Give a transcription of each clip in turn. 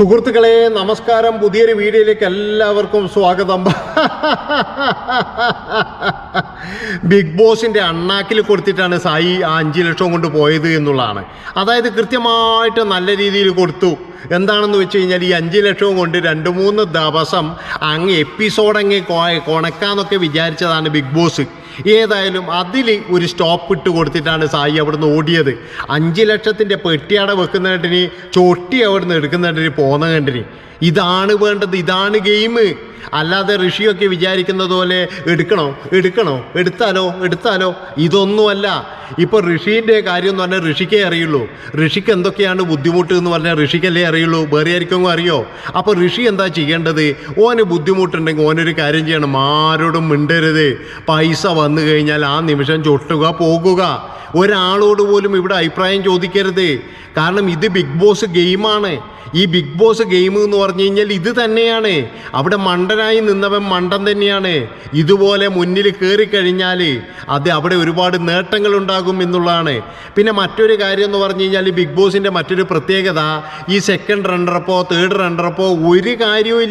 സുഹൃത്തുക്കളെ നമസ്കാരം. പുതിയൊരു വീഡിയോയിലേക്ക് എല്ലാവർക്കും സ്വാഗതം. ബിഗ് ബോസിന്റെ അണ്ണാക്കിൽ കൊടുത്തിട്ടാണ് സായി ആ അഞ്ച് ലക്ഷം കൊണ്ട് പോയത് എന്നുള്ളതാണ്. അതായത് കൃത്യമായിട്ട് നല്ല രീതിയിൽ കൊടുത്തു. എന്താണെന്ന് വെച്ച് കഴിഞ്ഞാൽ ഈ അഞ്ച് ലക്ഷവും കൊണ്ട് രണ്ട് മൂന്ന് ദിവസം അങ്ങ് എപ്പിസോഡ് അങ്ങ് കൊണക്കാന്നൊക്കെ വിചാരിച്ചതാണ് ബിഗ് ബോസ്. ഏതായാലും അതിൽ ഒരു സ്റ്റോപ്പ് ഇട്ട് കൊടുത്തിട്ടാണ് സായി അവിടുന്ന് ഓടിയത്. അഞ്ച് ലക്ഷത്തിന്റെ പെട്ടിയട വെക്കുന്ന കണ്ടിന് ചൊട്ടി അവിടുന്ന് എടുക്കുന്ന കണ്ടിന് പോകുന്ന കണ്ടിന്. ഇതാണ് വേണ്ടത് ഇതാണ് ഗെയിം. അല്ലാതെ ഋഷിയൊക്കെ വിചാരിക്കുന്നത് പോലെ എടുക്കണോ? എടുക്കണോ? എടുത്താലോ? എടുത്താലോ? ഇതൊന്നുമല്ല. ഇപ്പൊ ഋഷീന്റെ കാര്യം എന്ന് പറഞ്ഞാൽ ഋഷിക്കേ അറിയുള്ളൂ. ഋഷിക്ക് എന്തൊക്കെയാണ് ബുദ്ധിമുട്ട് എന്ന് പറഞ്ഞാൽ ഋഷിക്കല്ലേ അറിയുള്ളൂ. വേറെ ആർക്കും അറിയോ? അപ്പോൾ ഋഷി എന്താ ചെയ്യേണ്ടത്? ഓന് ബുദ്ധിമുട്ടുണ്ടെങ്കിൽ ഓനൊരു കാര്യം ചെയ്യണം. ആരോടും മിണ്ടരുത്. പൈസ വന്നു കഴിഞ്ഞാൽ ആ നിമിഷം ചൊട്ടുക പോകുക. ഒരാളോട് പോലും ഇവിടെ അഭിപ്രായം ചോദിക്കരുത്. കാരണം ഇത് ബിഗ് ബോസ് ഗെയിമാണ്. ഈ ബിഗ് ബോസ് ഗെയിം എന്ന് പറഞ്ഞു കഴിഞ്ഞാൽ ഇത് തന്നെയാണ്. അവിടെ മണ്ടനായി നിന്നവൻ മണ്ടൻ തന്നെയാണ്. ഇതുപോലെ മുന്നിൽ കയറി കഴിഞ്ഞാൽ അത് അവിടെ ഒരുപാട് നേട്ടങ്ങൾ ഉണ്ടാകും എന്നുള്ളതാണ്. പിന്നെ മറ്റൊരു കാര്യം എന്ന് പറഞ്ഞു കഴിഞ്ഞാൽ ബിഗ് ബോസിന്റെ മറ്റൊരു പ്രത്യേകത ഈ സെക്കൻഡ് റണ്ണറപ്പോ തേർഡ് റണ്ണറപ്പോ ഒരു കാര്യവും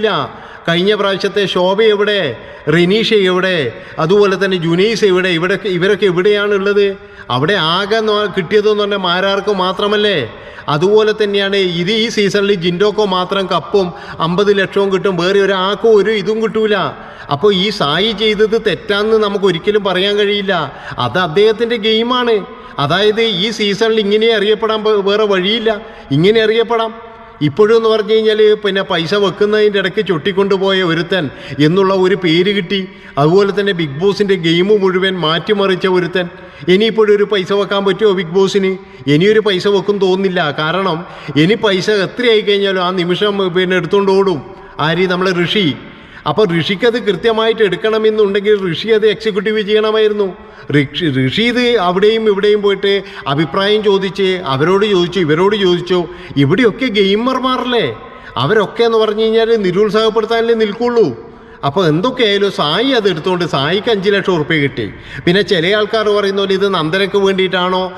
കഴിഞ്ഞ പ്രാവശ്യത്തെ ശോഭ എവിടെ? റിനീഷ എവിടെ? അതുപോലെ തന്നെ ജുനൈസ് എവിടെ? ഇവിടെ ഇവരൊക്കെ എവിടെയാണുള്ളത്? അവിടെ ആകെ കിട്ടിയതെന്ന് പറഞ്ഞാൽ മാരാർക്ക് മാത്രമല്ലേ? അതുപോലെ തന്നെയാണ് ഇത് ഈ സീസണിൽ ജിൻഡോക്കോ മാത്രം കപ്പും അമ്പത് ലക്ഷവും കിട്ടും. വേറെ ഒരാൾക്കും ഒരു ഇതും കിട്ടൂല. അപ്പോൾ ഈ സായി ചെയ്തത് തെറ്റാന്ന് നമുക്ക് ഒരിക്കലും പറയാൻ കഴിയില്ല. അത് അദ്ദേഹത്തിന്റെ ഗെയിമാണ്. അതായത് ഈ സീസണിൽ ഇങ്ങനെ അറിയപ്പെടാൻ വേറെ വഴിയില്ല. ഇങ്ങനെ അറിയപ്പെടാം. ഇപ്പോഴും എന്ന് പറഞ്ഞു കഴിഞ്ഞാൽ പിന്നെ പൈസ വെക്കുന്നതിന്റെ ഇടയ്ക്ക് ചൊട്ടിക്കൊണ്ടുപോയ ഒരുത്തൻ എന്നുള്ള ഒരു പേര് കിട്ടി. അതുപോലെ തന്നെ ബിഗ് ബോസിന്റെ ഗെയിം മുഴുവൻ മാറ്റിമറിച്ച ഒരുത്തൻ. ഇനിയിപ്പോഴും ഒരു പൈസ വെക്കാൻ പറ്റുമോ ബിഗ് ബോസിന് ഇനിയൊരു പൈസ വെക്കും തോന്നുന്നില്ല. കാരണം ഇനി പൈസ എത്രയായി കഴിഞ്ഞാലും ആ നിമിഷം പിന്നെ എടുത്തുകൊണ്ട് ഓടും. ആര്? നമ്മളെ ഋഷി. അപ്പോൾ ഋഷിക്കത് കൃത്യമായിട്ട് എടുക്കണമെന്നുണ്ടെങ്കിൽ ഋഷി അത് എക്സിക്യൂട്ടീവ് ചെയ്യണമായിരുന്നു. ഋഷി ഋഷി ഇത് അവിടെയും ഇവിടെയും പോയിട്ട് അഭിപ്രായം ചോദിച്ച് അവരോട് ചോദിച്ചു ഇവരോട് ചോദിച്ചു. ഇവിടെയൊക്കെ ഗെയിമർമാരല്ലേ? അവരൊക്കെ എന്ന് പറഞ്ഞു കഴിഞ്ഞാൽ നിരുത്സാഹപ്പെടുത്താനല്ലേ നിൽക്കുള്ളൂ. അപ്പോൾ എന്തൊക്കെയായാലും സായി അത് എടുത്തുകൊണ്ട് സായിക്ക് അഞ്ച് ലക്ഷം ഉറുപ്പ്യ കിട്ടി. പിന്നെ ചില ആൾക്കാർ പറയുന്ന പോലെ ഇത് നന്ദനക്ക് വേണ്ടിയിട്ടാണോ?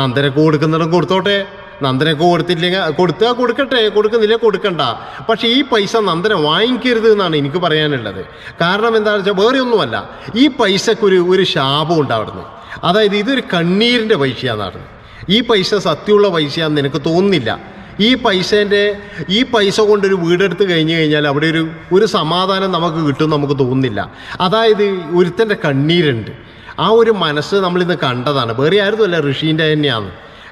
നന്ദനക്ക് കൊടുക്കുന്നിടം കൊടുത്തോട്ടെ. നന്ദനക്ക് കൊടുത്തില്ലെങ്കിൽ കൊടുത്താൽ കൊടുക്കട്ടെ കൊടുക്കുന്നില്ല കൊടുക്കണ്ട. പക്ഷേ ഈ പൈസ നന്ദന വാങ്ങിക്കരുത് എന്നാണ് എനിക്ക് പറയാനുള്ളത്. കാരണം എന്താണെന്ന് വെച്ചാൽ വേറെ ഒന്നുമല്ല. ഈ പൈസക്കൊരു ഒരു ശാപം ഉണ്ടാവുന്നു അതായത് ഇതൊരു കണ്ണീരിന്റെ പൈസയാണെന്നാണ് ഈ പൈസ സത്യമുള്ള പൈസയാണെന്ന് എനിക്ക് തോന്നുന്നില്ല. ഈ പൈസേന്റെ ഈ പൈസ കൊണ്ടൊരു വീടെടുത്ത് കഴിഞ്ഞ് കഴിഞ്ഞാൽ അവിടെ ഒരു ഒരു സമാധാനം നമുക്ക് കിട്ടും നമുക്ക് തോന്നുന്നില്ല. അതായത് ഒരുത്തന്റെ കണ്ണീരുണ്ട്. ആ ഒരു മനസ്സ് നമ്മളിന്ന് കണ്ടതാണ്. വേറെ ആയിരുന്നുമല്ല ഋഷീന്റെ തന്നെയാണ്.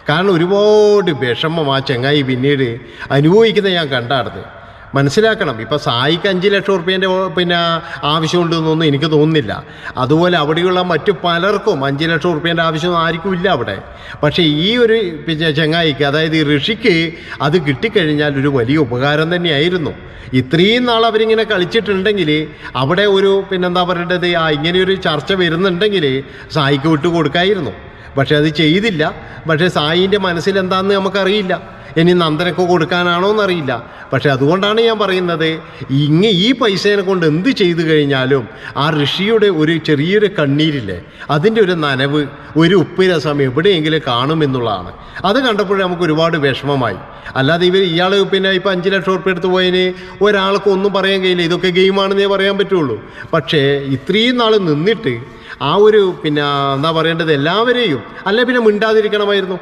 കാരണം ഒരുപാട് വിഷമം ആ ചെങ്ങായി പിന്നീട് അനുഭവിക്കുന്നത് ഞാൻ കണ്ടായിരുന്നു. മനസ്സിലാക്കണം ഇപ്പം സായിക്ക് അഞ്ച് ലക്ഷം റുപ്യേന്റെ പിന്നെ ആവശ്യമുണ്ടെന്നൊന്നും എനിക്ക് തോന്നുന്നില്ല. അതുപോലെ അവിടെയുള്ള മറ്റു പലർക്കും അഞ്ച് ലക്ഷം റുപ്യേന്റെ ആവശ്യം ആർക്കും ഇല്ല അവിടെ. പക്ഷേ ഈ ഒരു ചെങ്ങായിക്ക് അതായത് ഈ ഋഷിക്ക് അത് കിട്ടിക്കഴിഞ്ഞാൽ ഒരു വലിയ ഉപകാരം തന്നെയായിരുന്നു. ഇത്രയും നാൾ അവരിങ്ങനെ കളിച്ചിട്ടുണ്ടെങ്കിൽ അവിടെ ഒരു പിന്നെന്താ പറയേണ്ടത്? ആ ഇങ്ങനെയൊരു ചർച്ച വരുന്നുണ്ടെങ്കിൽ സായിക്ക് വിട്ടു കൊടുക്കായിരുന്നു പക്ഷെ അത് ചെയ്തില്ല. പക്ഷേ സായിന്റെ മനസ്സിൽ എന്താണെന്ന് നമുക്കറിയില്ല. ഇനി നന്ദനക്ക് കൊടുക്കാനാണോ എന്നറിയില്ല. പക്ഷെ അതുകൊണ്ടാണ് ഞാൻ പറയുന്നത് ഇങ്ങ ഈ പൈസേനെ കൊണ്ട് എന്ത് ചെയ്തു കഴിഞ്ഞാലും ആ ഋഷിയുടെ ഒരു ചെറിയൊരു കണ്ണീരില്ലേ അതിന്റെ ഒരു നനവ് ഒരു ഉപ്പിരസം എവിടെയെങ്കിലും കാണുമെന്നുള്ളതാണ്. അത് കണ്ടപ്പോഴേ നമുക്ക് ഒരുപാട് വിഷമമായി. അല്ലാതെ ഇവർ ഇയാൾ പിന്നെ ഇപ്പം അഞ്ച് ലക്ഷം ഉറപ്പ് എടുത്ത് പോയതിന് ഒരാൾക്ക് ഒന്നും പറയാൻ കഴിയില്ല. ഇതൊക്കെ ഗെയിമാണെന്നേ പറയാൻ പറ്റുള്ളൂ. പക്ഷേ ഇത്രയും നാൾ നിന്നിട്ട് ആ ഒരു പിന്നെ എന്താ പറയേണ്ടത് എല്ലാവരെയും അല്ല പിന്നെ മിണ്ടാതിരിക്കണമായിരുന്നു.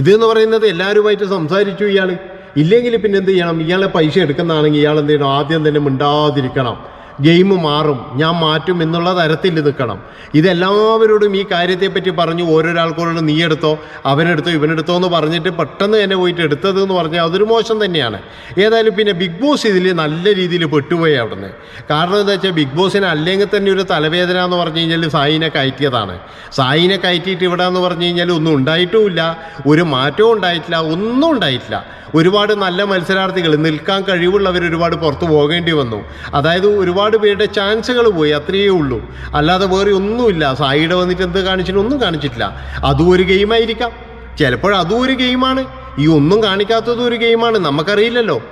ഇത് എന്ന് പറയുന്നത് എല്ലാവരുമായിട്ട് സംസാരിച്ചു ഇയാൾ ഇല്ലെങ്കിൽ പിന്നെ എന്ത് ചെയ്യണം? ഇയാളെ പൈസ എടുക്കുന്നതാണെങ്കിൽ ഇയാൾ എന്ത് ചെയ്യണം? ആദ്യം തന്നെ മിണ്ടാതിരിക്കണം. ഗെയിം മാറും. ഞാൻ മാറ്റും എന്നുള്ള തരത്തിൽ നിൽക്കണം. ഇതെല്ലാവരോടും ഈ കാര്യത്തെപ്പറ്റി പറഞ്ഞു ഓരോരാൾക്കോടും നീ എടുത്തോ അവനെടുത്തോ ഇവനെടുത്തോ എന്ന് പറഞ്ഞിട്ട് പെട്ടെന്ന് തന്നെ പോയിട്ട് എടുത്തത് എന്ന് പറഞ്ഞാൽ അതൊരു മോശം തന്നെയാണ്. ഏതായാലും പിന്നെ ബിഗ് ബോസ് ഇതിൽ നല്ല രീതിയിൽ പെട്ടുപോയി അവിടുന്ന്. കാരണം എന്താ വെച്ചാൽ ബിഗ് ബോസിന് അല്ലെങ്കിൽ തന്നെ ഒരു തലവേദന എന്ന് പറഞ്ഞു കഴിഞ്ഞാൽ സായിനെ കയറ്റിയതാണ്. സായിനെ കയറ്റിയിട്ട് ഇവിടെ എന്ന് പറഞ്ഞു കഴിഞ്ഞാൽ ഒന്നും ഉണ്ടായിട്ടുമില്ല ഒരു മാറ്റവും ഉണ്ടായിട്ടില്ല ഒന്നും ഉണ്ടായിട്ടില്ല. ഒരുപാട് നല്ല മത്സരാർത്ഥികൾ നിൽക്കാൻ കഴിവുള്ളവർ ഒരുപാട് പുറത്തു പോകേണ്ടി വന്നു. അതായത് ഒരുപാട് പേരുടെ ചാൻസുകൾ പോയി അത്രയേ ഉള്ളൂ. അല്ലാതെ വേറെ ഒന്നുമില്ല. സായിയുടെ വന്നിട്ട് എന്ത് കാണിച്ചിട്ട് ഒന്നും കാണിച്ചിട്ടില്ല. അതും ഒരു ഗെയിമായിരിക്കാം ചിലപ്പോൾ അതും ഒരു ഗെയിമാണ് ഈ ഒന്നും കാണിക്കാത്തതും ഒരു ഗെയിമാണ് നമുക്കറിയില്ലല്ലോ.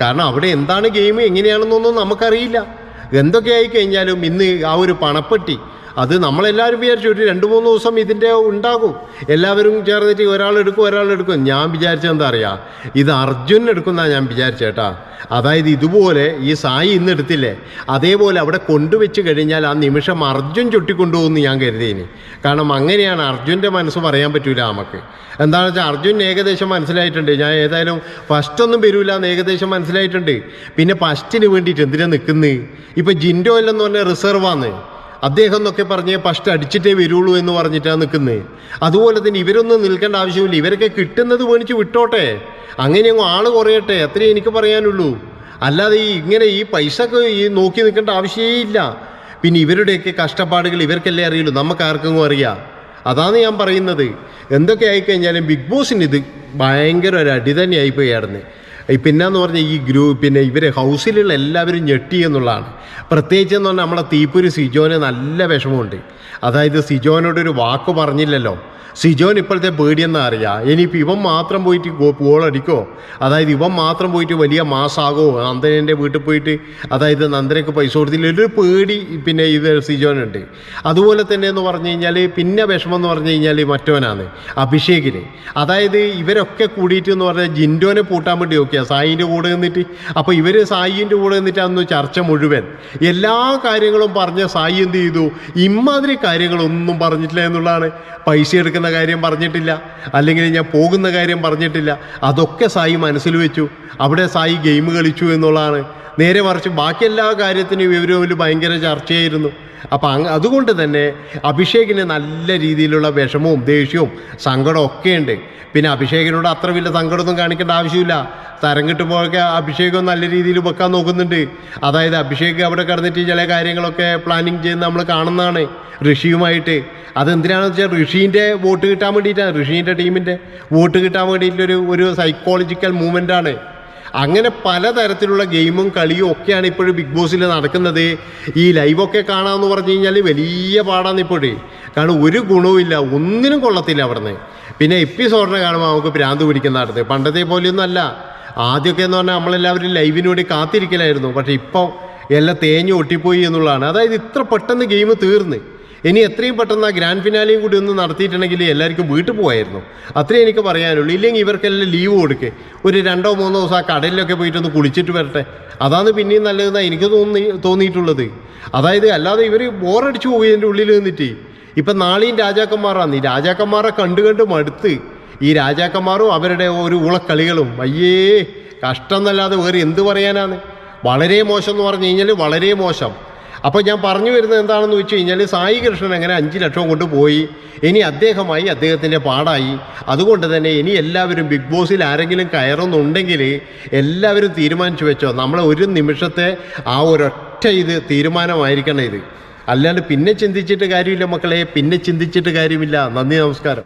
കാരണം അവിടെ എന്താണ് ഗെയിം എങ്ങനെയാണെന്നൊന്നും നമുക്കറിയില്ല. എന്തൊക്കെ ആയി കഴിഞ്ഞാലും ഇന്ന് ആ ഒരു പണപ്പെട്ടി അത് നമ്മളെല്ലാവരും വിചാരിച്ചു ഒരു രണ്ട് മൂന്ന് ദിവസം ഇതിന്റെ ഉണ്ടാകും. എല്ലാവരും ചേർന്നിട്ട് ഒരാൾ എടുക്കും ഒരാൾ എടുക്കും. ഞാൻ വിചാരിച്ചത് എന്താ അറിയാം? ഇത് അർജുൻ എടുക്കുന്നതാണ് ഞാൻ വിചാരിച്ചേട്ടാ അതായത് ഇതുപോലെ ഈ സായി ഇന്ന് എടുത്തില്ലേ? അതേപോലെ അവിടെ കൊണ്ടുവച്ച് കഴിഞ്ഞാൽ ആ നിമിഷം അർജുൻ ചുട്ടിക്കൊണ്ടുപോകുമെന്ന് ഞാൻ കരുതിയിനി. കാരണം അങ്ങനെയാണ് അർജുന്റെ മനസ്സ് പറയാൻ പറ്റൂല നമുക്ക്. എന്താണെന്ന് വെച്ചാൽ അർജുൻ ഏകദേശം മനസ്സിലായിട്ടുണ്ട്. ഞാൻ ഏതായാലും ഫസ്റ്റ് ഒന്നും വരൂല എന്ന് ഏകദേശം മനസ്സിലായിട്ടുണ്ട്. പിന്നെ ഫസ്റ്റിന് വേണ്ടിയിട്ട് എന്തിനാണ് നിൽക്കുന്നത് ഇപ്പം ജിൻഡോ അല്ലെന്ന് പറഞ്ഞാൽ റിസർവാന്ന് അദ്ദേഹം എന്നൊക്കെ പറഞ്ഞേ ഫസ്റ്റ് അടിച്ചിട്ടേ വരുള്ളൂ എന്ന് പറഞ്ഞിട്ടാണ് നിൽക്കുന്നത് അതുപോലെ തന്നെ ഇവരൊന്നും നിൽക്കേണ്ട ആവശ്യമില്ല. ഇവരൊക്കെ കിട്ടുന്നത് മേടിച്ച് വിട്ടോട്ടെ. അങ്ങനെ അങ്ങ് ആൾ കുറയട്ടെ. അത്രേ എനിക്ക് പറയാനുള്ളൂ. അല്ലാതെ ഈ ഇങ്ങനെ ഈ പൈസ ഈ നോക്കി നിൽക്കേണ്ട ആവശ്യമേ ഇല്ല. പിന്നെ ഇവരുടെയൊക്കെ കഷ്ടപ്പാടുകൾ ഇവർക്കല്ലേ അറിയുള്ളൂ. നമുക്ക് ആർക്കും അറിയാം. അതാണ് ഞാൻ പറയുന്നത്. എന്തൊക്കെ ആയിക്കഴിഞ്ഞാലും ബിഗ് ബോസിന് ഇത് ഭയങ്കര ഒരു അടി തന്നെ ആയിപ്പോയി ആയിരുന്നു ഈ പിന്നെന്ന് പറഞ്ഞാൽ ഈ ഗ്രൂ പിന്നെ ഇവർ ഹൗസിലുള്ള എല്ലാവരും ഞെട്ടി എന്നുള്ളതാണ്. പ്രത്യേകിച്ച് എന്ന് പറഞ്ഞാൽ നമ്മളെ തീപ്പൂര് സിജോന് നല്ല വിഷമമുണ്ട്. അതായത് സിജോനോടൊരു വാക്ക് പറഞ്ഞില്ലല്ലോ. സിജോൻ ഇപ്പോഴത്തെ പേടിയെന്നാ അറിയാം. ഇനിയിപ്പോൾ ഇവൻ മാത്രം പോയിട്ട് ഗോളടിക്കോ അതായത് ഇവൻ മാത്രം പോയിട്ട് വലിയ മാസാകോ? നന്ദനന്റെ വീട്ടിൽ പോയിട്ട് അതായത് നന്ദനയ്ക്ക് പൈസ കൊടുത്തില്ല. ഒരു പേടി പിന്നെ ഇത് സിജോനുണ്ട്. അതുപോലെ തന്നെ എന്ന് പറഞ്ഞു കഴിഞ്ഞാൽ പിന്നെ വിഷമം എന്ന് പറഞ്ഞു കഴിഞ്ഞാൽ മറ്റവനാണ് അഭിഷേകിന്. അതായത് ഇവരൊക്കെ കൂടിയിട്ട് എന്ന് പറഞ്ഞാൽ ജിൻഡോനെ പൂട്ടാൻ വേണ്ടി നോക്കിയാൽ സായിന്റെ കൂടെ നിന്നിട്ട്. അപ്പോൾ ഇവർ സായിന്റെ കൂടെ നിന്നിട്ടാന്ന് ചർച്ച മുഴുവൻ. എല്ലാ കാര്യങ്ങളും പറഞ്ഞ സായി എന്ത് ചെയ്തു? ഇമാതിരി കാര്യങ്ങളൊന്നും പറഞ്ഞിട്ടില്ല എന്നുള്ളതാണ് പൈസ എടുക്കുന്ന കാര്യം പറഞ്ഞിട്ടില്ല. അല്ലെങ്കിൽ ഞാൻ പോകുന്ന കാര്യം പറഞ്ഞിട്ടില്ല. അതൊക്കെ സായി മനസ്സിൽ വെച്ചു. അവിടെ സായി ഗെയിം കളിച്ചു എന്നുള്ളതാണ്. നേരെ മറിച്ച് ബാക്കി എല്ലാ കാര്യത്തിനും ഇവരും ഭയങ്കര ചർച്ചയായിരുന്നു. അപ്പം അതുകൊണ്ട് തന്നെ അഭിഷേകിന് നല്ല രീതിയിലുള്ള വിഷമവും ദേഷ്യവും സങ്കടവും ഒക്കെ ഉണ്ട്. പിന്നെ അഭിഷേകിനോട് അത്ര വലിയ സങ്കടമൊന്നും കാണിക്കേണ്ട ആവശ്യമില്ല. തരം കിട്ടുമ്പോഴൊക്കെ അഭിഷേകം നല്ല രീതിയിൽ വെക്കാൻ നോക്കുന്നുണ്ട്. അതായത് അഭിഷേക് അവിടെ കിടന്നിട്ട് ചില കാര്യങ്ങളൊക്കെ പ്ലാനിങ് ചെയ്യുന്ന നമ്മൾ കാണുന്നതാണ് ഋഷിയുമായിട്ട്. അതെന്തിനാണെന്ന് വെച്ചാൽ ഋഷീന്റെ വോട്ട് കിട്ടാൻ വേണ്ടിയിട്ടാണ്. ഋഷീന്റെ ടീമിന്റെ വോട്ട് കിട്ടാൻ വേണ്ടിയിട്ടൊരു ഒരു സൈക്കോളജിക്കൽ മൂവ്മെന്റാണ് അങ്ങനെ പലതരത്തിലുള്ള ഗെയിമും കളിയും ഒക്കെയാണ് ഇപ്പോഴും ബിഗ് ബോസിൽ നടക്കുന്നത്. ഈ ലൈവൊക്കെ കാണാമെന്ന് പറഞ്ഞു കഴിഞ്ഞാൽ വലിയ പാടാണ് ഇപ്പോഴേ. കാരണം ഒരു ഗുണവുമില്ല ഒന്നിനും കൊള്ളത്തില്ല അവിടുന്ന്. പിന്നെ എപ്പിസോഡിനെ കാണുമ്പോൾ നമുക്ക് ഭ്രാന്ത് പിടിക്കുന്ന അടുത്ത് പണ്ടത്തെ പോലെയൊന്നും അല്ല. ആദ്യമൊക്കെ എന്ന് പറഞ്ഞാൽ നമ്മളെല്ലാവരും ലൈവിന് വേണ്ടി കാത്തിരിക്കലായിരുന്നു. പക്ഷേ ഇപ്പം എല്ലാം തേഞ്ഞ് ഒട്ടിപ്പോയി എന്നുള്ളതാണ്. അതായത് ഇത്ര പെട്ടെന്ന് ഗെയിം തീർന്ന്. ഇനി എത്രയും പെട്ടെന്ന് ആ ഗ്രാൻഡ് ഫിനാലിയും കൂടി ഒന്ന് നടത്തിയിട്ടുണ്ടെങ്കിൽ എല്ലാവർക്കും വീട്ടിൽ പോകായിരുന്നു അത്രേ എനിക്ക് പറയാനുള്ളൂ. ഇല്ലെങ്കിൽ ഇവർക്കെല്ലാം ലീവ് കൊടുക്കുക ഒരു രണ്ടോ മൂന്നോ ദിവസം ആ കടലിലൊക്കെ പോയിട്ടൊന്ന് കുളിച്ചിട്ട് വരട്ടെ. അതാണ് പിന്നെയും നല്ലതെന്നാണ് എനിക്ക് തോന്നി തോന്നിയിട്ടുള്ളത്. അതായത് അല്ലാതെ ഇവർ ബോറടിച്ചു പോയി എന്റെ ഉള്ളിൽ നിന്നിട്ട്. ഇപ്പം നാളെയും രാജാക്കന്മാരാണ്. ഈ രാജാക്കന്മാരെ കണ്ടു കണ്ട് മടുത്ത് ഈ രാജാക്കന്മാരും അവരുടെ ഒരു ഉളക്കളികളും അയ്യേ കഷ്ടം എന്നല്ലാതെ വേറെ എന്ത് പറയാനാണ്? വളരെ മോശം എന്ന് പറഞ്ഞു കഴിഞ്ഞാൽ വളരെ മോശം. അപ്പോൾ ഞാൻ പറഞ്ഞു വരുന്നത് എന്താണെന്ന് വെച്ച് കഴിഞ്ഞാൽ സായി കൃഷ്ണൻ അങ്ങനെ അഞ്ച് ലക്ഷം കൊണ്ട് പോയി. ഇനി അദ്ദേഹമായി അദ്ദേഹത്തിന്റെ പാടായി. അതുകൊണ്ട് തന്നെ ഇനി എല്ലാവരും ബിഗ് ബോസിൽ ആരെങ്കിലും കയറുന്നുണ്ടെങ്കിൽ എല്ലാവരും തീരുമാനിച്ചു വെച്ചോ. നമ്മളെ ഒരു നിമിഷത്തെ ആ ഒരൊറ്റ ഇത് തീരുമാനമായിരിക്കണം ഇത്. അല്ലാണ്ട് പിന്നെ ചിന്തിച്ചിട്ട് കാര്യമില്ല മക്കളെ. പിന്നെ ചിന്തിച്ചിട്ട് കാര്യമില്ല. നന്ദി നമസ്കാരം.